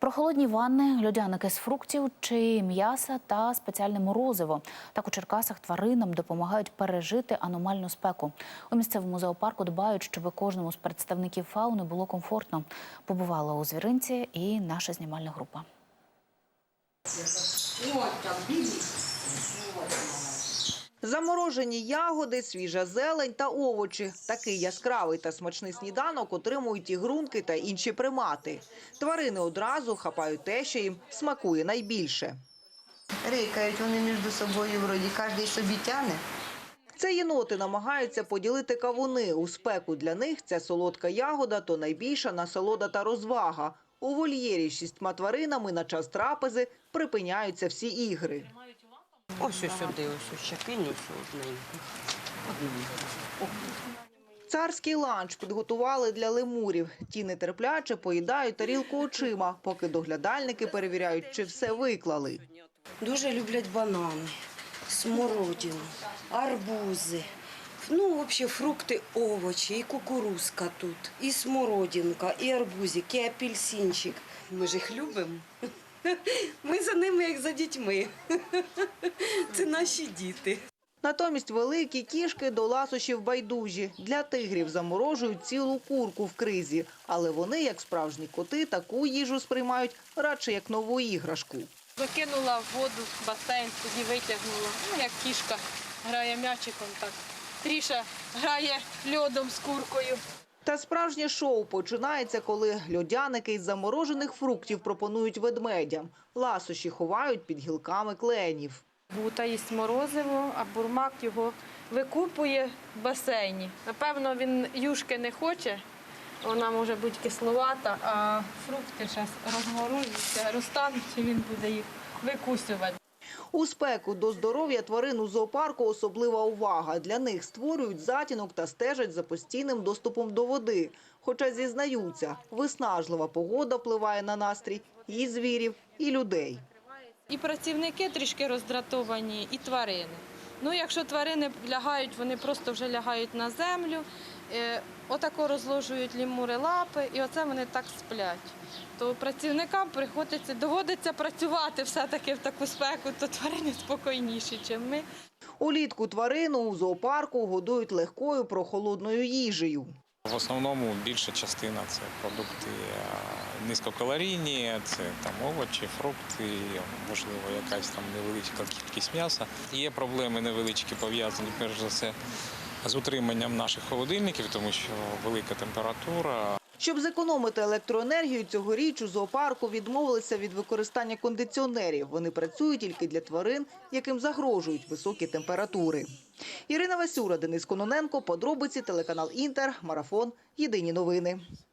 Прохолодні ванни, льодяники з фруктів чи м'яса та спеціальне морозиво. Так у Черкасах тваринам допомагають пережити аномальну спеку. У місцевому зоопарку дбають, щоб кожному з представників фауни було комфортно. Побувала у звіринці і наша знімальна група. Заморожені ягоди, свіжа зелень та овочі. Такий яскравий та смачний сніданок отримують і грунки та інші примати. Тварини одразу хапають те, що їм смакує найбільше. Рикають вони між собою, вроді кожен собі тяне. Це єноти намагаються поділити кавуни. У спеку для них ця солодка ягода то найбільша насолода та розвага. У вольєрі з шістьма тваринами на час трапези припиняються всі ігри. Ось ось сюди, ось ще кинь ось. Царський ланч підготували для лемурів. Ті нетерпляче поїдають тарілку очима, поки доглядальники перевіряють, чи все виклали. Дуже люблять банани, смородину, арбузи. Ну, взагалі, фрукти, овочі, і кукурузка тут, і смородинка, і арбузик, і апельсинчик. Ми ж їх любимо. Ми за ними, як за дітьми. Це наші діти. Натомість великі кішки до ласощів байдужі. Для тигрів заморожують цілу курку в кризі, але вони, як справжні коти, таку їжу сприймають радше як нову іграшку. Закинула в воду, в басейн, тоді витягнула. Ну, як кішка грає м'ячиком, так. Тріша грає льодом з куркою. Та справжнє шоу починається, коли льодяники із заморожених фруктів пропонують ведмедям. Ласощі ховають під гілками кленів. Бута їсть морозиво, а бурмак його викупує в басейні. Напевно, він юшки не хоче, вона може бути кисловата, а фрукти зараз розморозяться, розтануть, і він буде їх викусювати. У спеку до здоров'я тварин у зоопарку особлива увага. Для них створюють затінок та стежать за постійним доступом до води. Хоча зізнаються, виснажлива погода впливає на настрій і звірів, і людей. І працівники трішки роздратовані, і тварини. Ну, якщо тварини лягають, вони просто вже лягають на землю, отако розложують лімури лапи, і оце вони так сплять. То працівникам приходиться, доводиться працювати все-таки в таку спеку, то тварини спокійніші, ніж ми. Улітку тварину у зоопарку годують легкою прохолодною їжею. В основному більша частина це продукти е, низькокалорійні, це там овочі, фрукти, можливо, якась там невеличка кількість м'яса. Є проблеми невеличкі пов'язані перш за все з утриманням наших холодильників, тому що велика температура, Щоб зекономити електроенергію, цьогоріч у зоопарку відмовилися від використання кондиціонерів. Вони працюють тільки для тварин, яким загрожують високі температури. Ірина Васюра, Денис Кононенко, подробиці, телеканал Інтер, Марафон, Єдині новини.